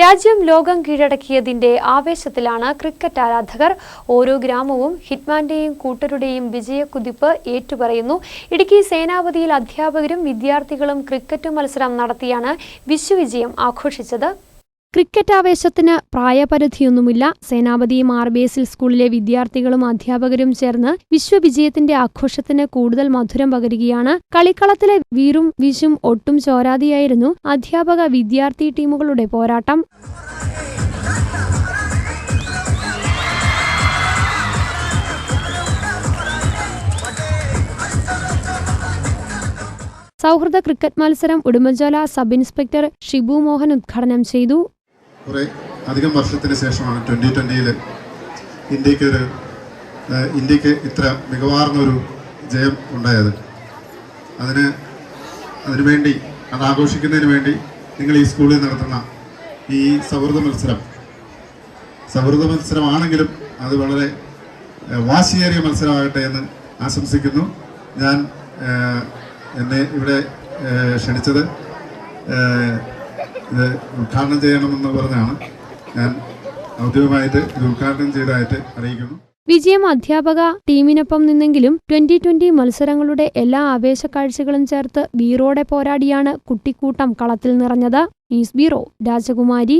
രാജ്യം ലോകം കീഴടക്കിയതിന്റെ ആവേശത്തിലാണ് ക്രിക്കറ്റ് ആരാധകർ ഓരോ ഗ്രാമവും ഹിറ്റ്മാന്റെയും കൂട്ടരുടെയും വിജയക്കുതിപ്പ് ഏറ്റുപറയുന്നു. ഇടുക്കി സേനാപതിയിൽ അധ്യാപകരും വിദ്യാർത്ഥികളും ക്രിക്കറ്റ് മത്സരം നടത്തിയാണ് വിശ്വവിജയം ആഘോഷിച്ചത്. ക്രിക്കറ്റ് ആവേശത്തിന് പ്രായപരിധിയൊന്നുമില്ല. സേനാപതി മാർബേസിൽ സ്കൂളിലെ വിദ്യാർത്ഥികളും അധ്യാപകരും ചേർന്ന് വിശ്വവിജയത്തിന്റെ ആഘോഷത്തിന് കൂടുതൽ മധുരം പകരുകയാണ്. കളിക്കളത്തിലെ വീറും വിശും ഒട്ടും ചോരാതെയായിരുന്നു അധ്യാപക വിദ്യാർത്ഥി ടീമുകളുടെ പോരാട്ടം. സൗഹൃദ ക്രിക്കറ്റ് മത്സരം ഉടുമ്പൻചോല സബ് ഇൻസ്പെക്ടർ ഷിബു മോഹൻ ഉദ്ഘാടനം ചെയ്തു. കുറേ അധികം വർഷത്തിന് ശേഷമാണ് ട്വന്റി ട്വന്റിയിൽ ഇന്ത്യയ്ക്ക് ഒരു ഇന്ത്യയ്ക്ക് ഇത്ര മികവാർന്നൊരു ജയം ഉണ്ടായത്. അതിന് അതിനുവേണ്ടി അത് ആഘോഷിക്കുന്നതിന് വേണ്ടി നിങ്ങൾ ഈ സ്കൂളിൽ നടത്തുന്ന ഈ സൗഹൃദ മത്സരം. സൗഹൃദ മത്സരമാണെങ്കിലും അത് വളരെ വാശിയേറിയ മത്സരമാകട്ടെ എന്ന് ആശംസിക്കുന്നു. ഞാൻ എന്നെ ഇവിടെ ക്ഷണിച്ചത് ഇത് ഉദ്ഘാടനം ചെയ്യണമെന്ന് പറഞ്ഞാണ് ഞാൻ ഔദ്യോഗികമായിട്ട് ഇത് ഉദ്ഘാടനം ചെയ്തതായിട്ട് അറിയിക്കുന്നു. വിജയം അധ്യാപക ടീമിനൊപ്പം നിന്നെങ്കിലും ട്വന്റി ട്വന്റി മത്സരങ്ങളുടെ എല്ലാ ആവേശക്കാഴ്ചകളും ചേർത്ത് വീറോടെ പോരാടിയാണ് കുട്ടിക്കൂട്ടം കളത്തിൽ നിറഞ്ഞത്. ന്യൂസ് ബ്യൂറോ രാജകുമാരി.